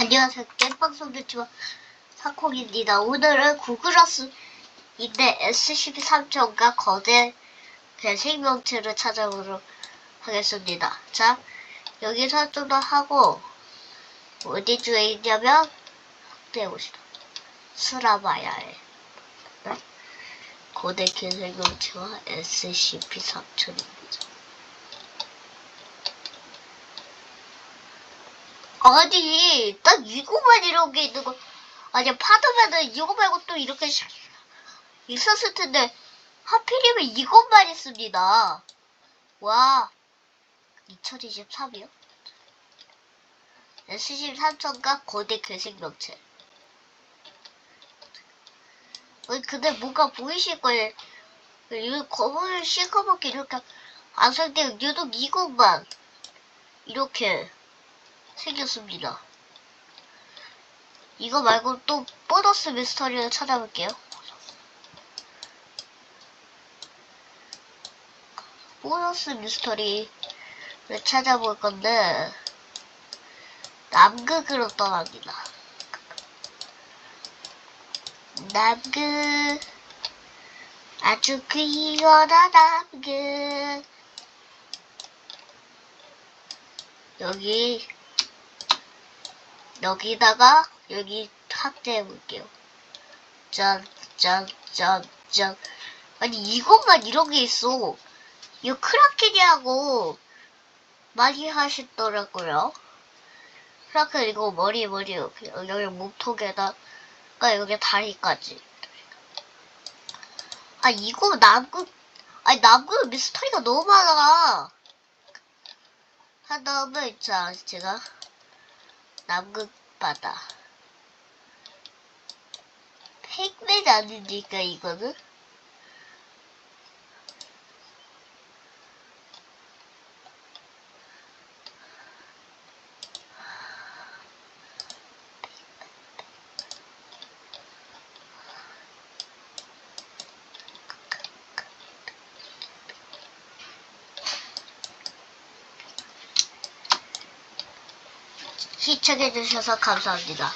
안녕하세요. 깽방송 유튜버 사콩입니다. 오늘은 구글어스인데 SCP-3천과 거대 배생명체를 찾아보도록 하겠습니다. 자, 여기서 좀 더 하고 어디 쪽에 있냐면 확대해봅시다. 스라바야에 네? 거대 개생명체와 SCP-3천입니다. 아니, 딱 이거만 이런 게 있는 거. 아니, 파도면은 이거 말고 또 이렇게 샥 있었을 텐데, 하필이면 이것만 있습니다. 와, 2023이요? SC3천과 거대 괴생명체. 어, 근데 뭔가 보이실 거예요. 이 검은 시커멓게 이렇게 안상되고 유독 이것만 이렇게 생겼습니다. 이거 말고 또 보너스 미스터리를 찾아볼게요. 보너스 미스터리를 찾아볼 건데 남극으로 떠납니다. 남극 아주 귀여운 남극 여기 여기다가 여기 확대해 볼게요. 짠, 짠, 짠, 짠. 아니 이것만 이런 게 있어. 이거 크라켄이하고 많이 하시더라고요. 크라켄 이거 머리 머리 여기, 여기 몸통에다가 여기 다리까지. 아 이거 남극 아니 남극 미스터리가 너무 많아. 한 다음에 자 제가 남극 바다. 팩맨 아닙니까 이거는? 시청해주셔서 감사합니다.